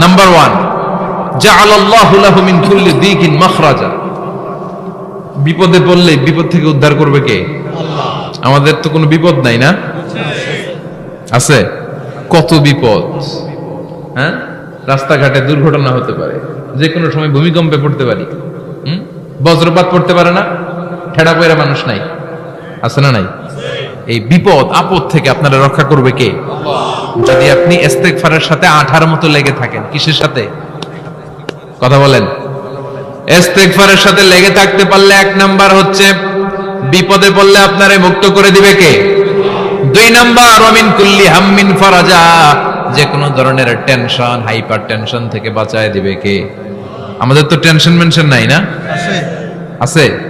Number one বিপদে পড়লে বিপদ থেকে উদ্ধার করবে কে? আমাদের তো কোনো বিপদ নাই না? আছে? কত বিপদ? হ্যাঁ? রাস্তাঘাটে দুর্ঘটনা হতে পারে। যে কোনো সময় ভূমিকম্পে পড়তে পারি। হুম? বজ্রপাত পড়তে পারে না? ঠেড়া পয়রা মানুষ নাই? আছে না নাই? এই বিপদ আপদ থেকে আপনারা রক্ষা করবে কে? যদি আপনি ইস্তেগফারের সাথে আঠার মতো লেগে থাকেন কিসের সাথে? কথা বলেন। ইস্তেগফারের সাথে লেগে থাকতে পারলে এক নাম্বার হচ্ছে বিপদে পড়লে আপনারে মুক্ত করে দিবে কে? দুই নাম্বার ওয়ামিন কুল্লি হাম্মিন ফরাজা যে কোনো ধরনের টেনশন হাইপার টেনশন থেকে বাঁচায় দিবে কে? আমাদের তো টেনশন মেনশন নাই না? আছে। আছে?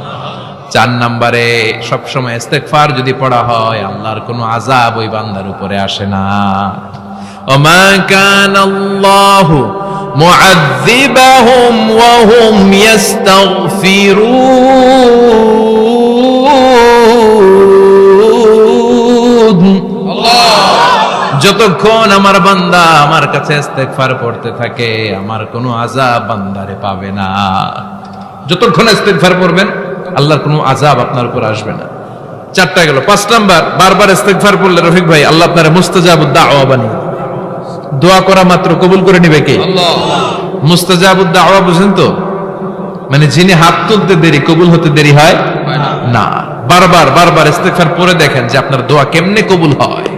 চার নম্বরে, সবসময় ইস্তেগফার যদি পড়া হয়, আল্লাহর কোনো আজাব ওই বান্দার উপরে আসে না। যতক্ষণ আমার বান্দা আমার কাছে ইস্তেগফার পড়তে থাকে, আমার কোনো আযাব বান্দারে পাবে না। যতক্ষণ ইস্তেগফার পড়বেন আল্লাহর কোনো আযাব আপনার উপর আসবে না। চারটা গেল পাঁচ নাম্বার বারবার ইস্তেগফার পড়লে রফিক ভাই আল্লাহ আপনার মুস্তাজাবুদ দাওয়া বানিয়ে দিবে। দোয়া করা মাত্র কবুল করে নিবে কে? মুস্তাজাবুদ দাওয়া বুঝেন তো? মানে যিনি হাত তুলতে দেরি কবুল হতে দেরি হয় না। বারবার বারবার ইস্তেগফার পড়ে দেখেন যে আপনার দোয়া কেমনে কবুল হয়।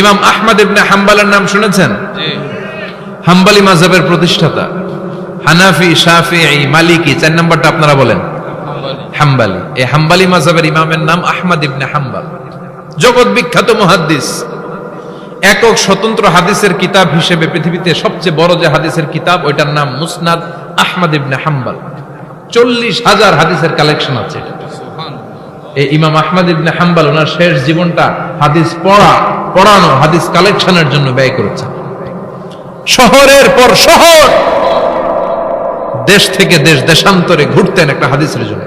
ইমাম আহমদ ইবনে হাম্বালের নাম শুনেছেন? হাম্বালি মাযহাবের প্রতিষ্ঠাতা। হানাফি শাফিঈ মালিকি চার নাম্বারটা আপনারা বলেন। হাম্বালি। এই হাম্বালি মাযহাবের ইমামের নাম আহমদ ইবনে হাম্বাল। জগৎ বিখ্যাত মুহাদ্দিস। একক স্বতন্ত্র হাদিসের কিতাব হিসেবে পৃথিবীতে সবচেয়ে বড় যে হাদিসের কিতাব, ওইটার নাম মুসনাদ আহমদ ইবনে হাম্বাল। চল্লিশ হাজার হাদিসের কালেকশন আছে এই ইমাম আহমদ ইবনে হাম্বাল ওনার শেষ জীবনটা হাদিস পড়া, পড়ানো, হাদিস কালেকশনের জন্য ব্যয় করেছেন শহরের পর শহর। দেশ থেকে দেশ, দেশান্তরে ঘুরতেন একটা হাদিসের জন্য।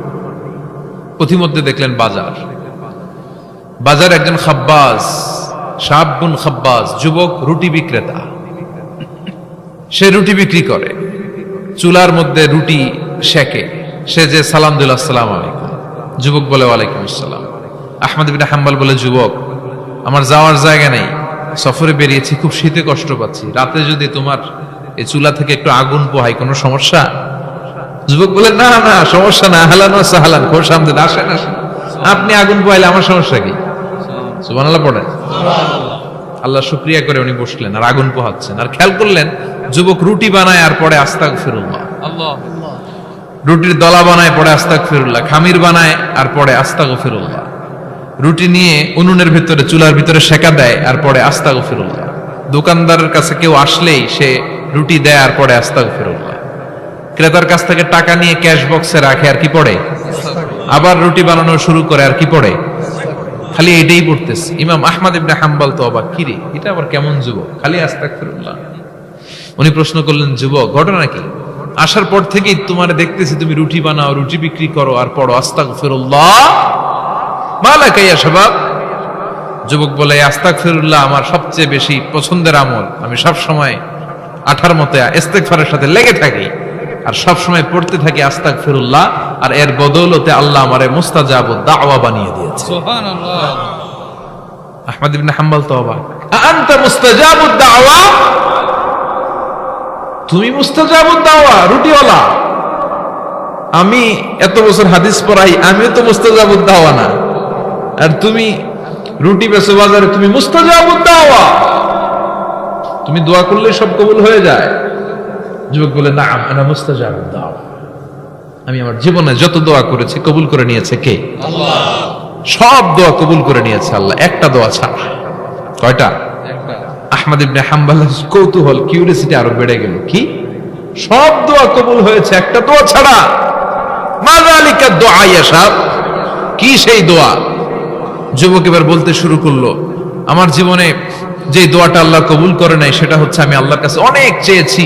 পথিমধ্যে দেখলেন বাজার। বাজার একজন খাব্বাস সাবগুন খাব্বাস, যুবক, রুটি বিক্রেতা। সে রুটি বিক্রি করে। চুলার মধ্যে রুটি শেখে সে যে সালাম দিল আসসালাম আলাইকুম। যুবক বলে, ওয়ালাইকুম আসসালাম। আহমদ বিন হাম্বাল বলে, যুবক, আমার যাওয়ার জায়গা নেই। সফরে বেরিয়েছি, খুব শীতে কষ্ট পাচ্ছি। রাতে যদি তোমার এই চুলা থেকে একটু আগুন পোহাই কোনো সমস্যা? যুবক বলে না না সমস্যা না হালান সাহালান খোর সামনে আসেন আসেন। আপনি আগুন পোহাইলে আমার সমস্যা কি? সুবহানাল্লাহ পড়েন? আল্লাহ শুক্রিয়া করে উনি বসলেন আর আগুন পোহাচ্ছেন। আর খেয়াল করলেন যুবক রুটি বানায় আর পরে আস্তাক ফিরুল্লাহ রুটির দলা বানায় পরে আস্তাক ফিরুল্লাহ খামির বানায় আর পরে আস্তাক ফিরুল্লাহ রুটি নিয়ে উনুনের ভিতরে চুলার ভিতরে সেকা দেয় আর পরে আস্তাক ফিরুল্লাহ দোকানদারের কাছে কেউ আসলেই সে রুটি দেয় আর পরে আস্তাক ফিরুল্লাহ ক্রেতার কাছ থেকে টাকা নিয়ে ক্যাশ বক্সে রাখে, আর কি পড়ে? আবার রুটি বানানো শুরু করে, আর কি পড়ে? খালি এটাই পড়তেছে। ইমাম আহমদ ইবনে হাম্বাল তো অবাক। কিরে, এটা আবার কেমন যুবক? খালি আস্তাক ফিরুল্লাহ উনি প্রশ্ন করলেন, যুবক, ঘটনা কি? আসার পর থেকেই তোমার দেখতেছি তুমি রুটি বানাও, রুটি বিক্রি করো, আর পড়ো। আস্তাক ফিরুল্লাহ মালাকাইয়া সবাব যুবক বলে আস্তাক ফিরুল্লাহ আমার সবচেয়ে বেশি পছন্দের আমল। আমি সব সময় আঠার মতে ইস্তেগফারের সাথে লেগে থাকি। আর সব সময় পড়তে থাকি আস্তাক ফিরুল্লাহ আর এর বদৌলতে আল্লাহ আমারে মুস্তাজাব দাওয়া বানিয়ে দিয়েছে। আহমদ ইবনে হাম্বল আনতা মুস্তাজাবুদ দাওয়া? তুমি মুস্তাজাবুদ দাওয়া রুটিওয়ালা। আমি এত বছর হাদিস পড়াই আমিও তো মুস্তাজাবুদ দাওয়া না। আর তুমি রুটি বেচো বাজারে তুমি মুস্তাজাবুদ দাওয়া। তুমি দোয়া করলে সব কবুল হয়ে যায়। যুবক বলে না আনা মুস্তাজাবুদ দাওয়া। আমি আমার জীবনে যত দোয়া করেছি কবুল করে নিয়েছে কে? সব দোয়া কবুল করে নিয়েছে আল্লাহ একটা দোয়া ছাড়া। কয়টা? আহমদ ইবনে হাম্বাল কৌতূহল কিউরিয়াসিটি আরও বেড়ে গেল। কি? সব দোয়া কবুল হয়েছে একটা দোয়া ছাড়া। মাজালিকা দোয়া ইয়াসাব কি সেই দোয়া? যুবক এবার বলতে শুরু করল আমার জীবনে যে দোয়াটা আল্লাহ কবুল করে নাই সেটা হচ্ছে আমি আল্লাহর কাছে অনেক চেয়েছি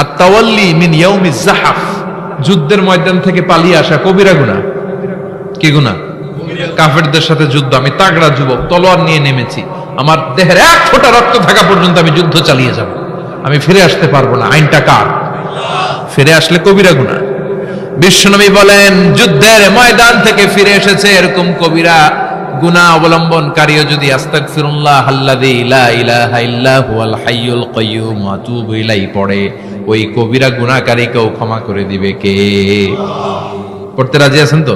আর তাওয়াল্লি মিন ইয়াউমি যুদ্ধের ময়দান থেকে পালিয়ে আসা কবিরা গুনাহ কি গুনাহ কাফেরদের সাথে যুদ্ধ। আমি তাগড়া যুবক, তলোয়ার নিয়ে নেমেছি। আমার দেহের এক ফোঁটা রক্ত থাকা পর্যন্ত আমি যুদ্ধ চালিয়ে যাব। আমি ফিরে আসতে পারব না। আইনটা কার? ফিরে আসলে কবিরা গুনাহ বিশ্বনবী বলেন, যুদ্ধের ময়দান থেকে ফিরে এসেছে এরকম কবিরা গুনাহ অবলম্বনকারীও যদি আস্তাগফিরুল্লাহ আল্লাযী লা ইলাহা ইল্লা হুয়াল হাইয়ুল কাইয়্যুম ওয়া আতুবু ইলাইহি পড়ে। ওই কবিরা গুণাকারীকেও ক্ষমা করে দিবে কে? পড়তে রাজি আছেন তো?